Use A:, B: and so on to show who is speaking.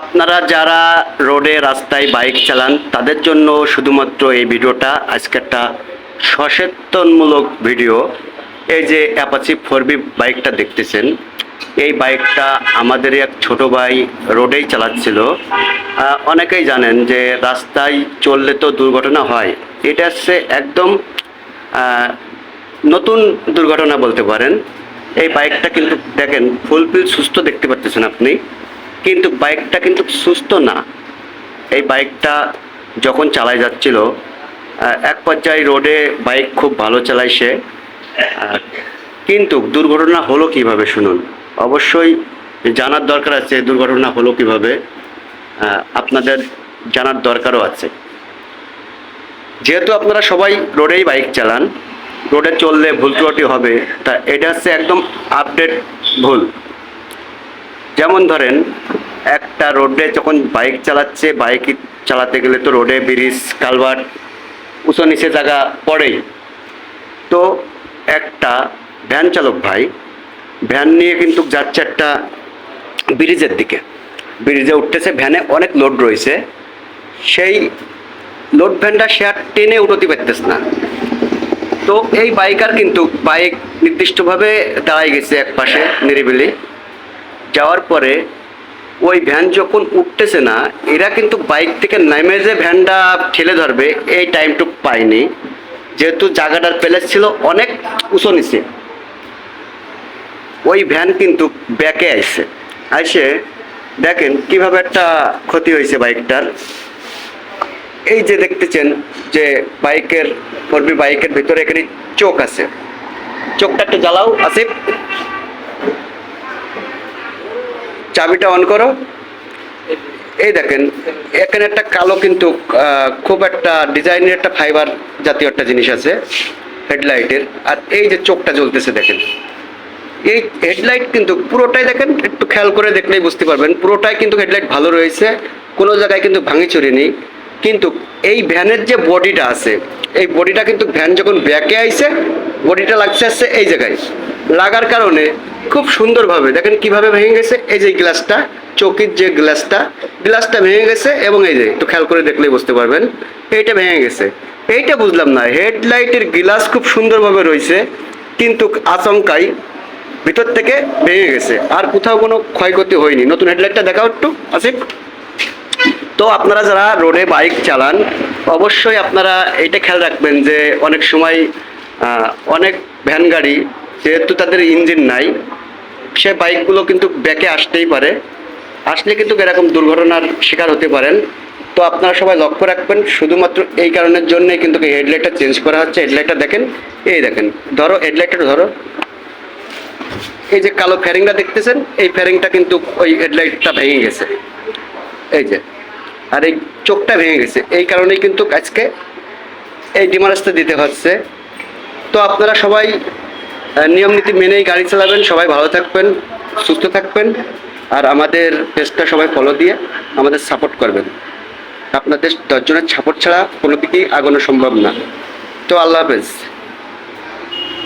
A: আপনারা যারা রোডে রাস্তায় বাইক চালান, তাদের জন্য শুধুমাত্র এই ভিডিওটা। আজকে একটা সচেতনমূলক ভিডিও। এই যে অ্যাপাচি ফোর বাইকটা দেখতেছেন, এই বাইকটা আমাদের এক ছোট ভাই রোডেই চালাচ্ছিল। অনেকেই জানেন যে রাস্তায় চললে তো দুর্ঘটনা হয়। এটা হচ্ছে একদম নতুন দুর্ঘটনা বলতে পারেন। এই বাইকটা কিন্তু দেখেন ফুলফিল সুস্থ দেখতে পাচ্ছেন আপনি। কিন্তু বাইকটা কিন্তু সুস্থ না। এই বাইকটা যখন চালায় যাচ্ছিল এক পর্যায়ে রোডে বাইক খুব ভালো চালায় সে। কিন্তু দুর্ঘটনা হলো কীভাবে শুনুন? অবশ্যই জানার দরকার আছে দুর্ঘটনা হলো কীভাবে। আপনাদের জানার দরকারও আছে। যেহেতু আপনারা সবাই রোডেই বাইক চালান, রোডে চললে ভুল ত্রুটি হবে, তা এটা হচ্ছে একদম আপডেট ভুল। যেমন ধরেন, একটা রোডে যখন বাইক চালাচ্ছে, বাইক চালাতে গেলে তো রোডে ব্রিজ, কালভার্ট উঁচু নিচে জায়গা পড়েই। তো একটা ভ্যান চালক ভাই, ভ্যান নিয়ে কিন্তু যাচ্ছে একটা ব্রিজের দিকে। ব্রিজে উঠতেছে, ভ্যানে অনেক লোড রয়েছে। সেই লোড ভ্যানটা সে আর টেনে উঠতে পারতেছে না। তো এই বাইকার কিন্তু বাইক নির্দিষ্টভাবে দাঁড়াই গেছে এক পাশে নিরিবিলি। যাওয়ার পরে ওই ভ্যান যখন উঠতেছে না, এরা কিন্তু বাইক থেকে নেমে যে ভ্যানটা ঠেলে ধরবে, এই টাইমটুকু পায়নি। যেহেতু জায়গাটার প্লেস ছিল অনেক উঁচু নিচে। ওই ভ্যান কিন্তু ব্যাকে আইছে। আইসে দেখেন কীভাবে একটা ক্ষতি হয়েছে বাইকটার এই যে দেখতেছেন যে বাইকের ফোরবি বাইকের ভিতরে এখানে চোখ আছে। চোখটা একটু জ্বালাও, আসিফ। চাবিটা অন করো। এই দেখেন, এখানে একটা কালো কিন্তু খুব একটা ডিজাইনের একটা ফাইবার জাতীয় একটা জিনিস আছে হেডলাইটের আর এই যে চোখটা জ্বলতেছে দেখেন। এই হেডলাইট কিন্তু পুরোটাই দেখেন, একটু খেয়াল করে দেখলেই বুঝতে পারবেন, পুরোটাই কিন্তু হেডলাইট ভালো রয়েছে, কোনো জায়গায় কিন্তু ভাঙি চুরি নেই। কিন্তু এই ভ্যানের যে বডিটা আছে, এই বডিটা কিন্তু ভ্যান যখন ব্যাকে আইছে, বডিটা লাগছে আসছে এই জায়গায়। লাগার কারণে খুব সুন্দরভাবে, দেখেন কীভাবে ভেঙে গেছে, এই যে গ্লাসটা, চৌকির যে গ্লাসটা গ্লাসটা ভেঙে গেছে এবং এই যে, একটু খেয়াল করে দেখলেই বুঝতে পারবেন, এইটা ভেঙে গেছে। এইটা বুঝলাম না, হেডলাইটের গ্লাস খুব সুন্দরভাবে রয়েছে, কিন্তু আচমকাই ভিতর থেকে ভেঙে গেছে, আর কোথাও কোনো ক্ষয়ক্ষতি হয়নি। নতুন হেডলাইটটা দেখাও একটু, আসিফ। তো আপনারা যারা রোডে বাইক চালান, অবশ্যই আপনারা এইটা খেয়াল রাখবেন যে অনেক সময় অনেক ভ্যান গাড়ি যেহেতু তাদের ইঞ্জিন নাই সে বাইকগুলো কিন্তু ব্যাকে আসতেই পারে। আসলে কিন্তু এরকম দুর্ঘটনার শিকার হতে পারেন। তো আপনারা সবাই লক্ষ্য রাখবেন, শুধুমাত্র এই কারণের জন্যই কিন্তু হেডলাইটটা চেঞ্জ করা হচ্ছে। হেডলাইটটা দেখেন, এই দেখেন, ধরো, হেডলাইটটা ধরো। এই যে কালো ফ্যারিংটা দেখতেছেন, এই ফ্যারিংটা কিন্তু ওই হেডলাইটটা ভেঙে গেছে। এই যে, আর এই চোখটা ভেঙে গেছে। এই কারণেই কিন্তু আজকে এই ডিমারেজটা দিতে হচ্ছে। তো আপনারা সবাই নিয়ম নীতি মেনেই গাড়ি চালাবেন, সবাই ভালো থাকবেন, সুস্থ থাকবেন, আর আমাদের পেজটা সবাই ফলো দিয়ে আমাদের সাপোর্ট করবেন। আপনাদের দশজনের সাপোর্ট ছাড়া কোনো দিকেই আগানো সম্ভব না। তো আল্লাহ হাফেজ।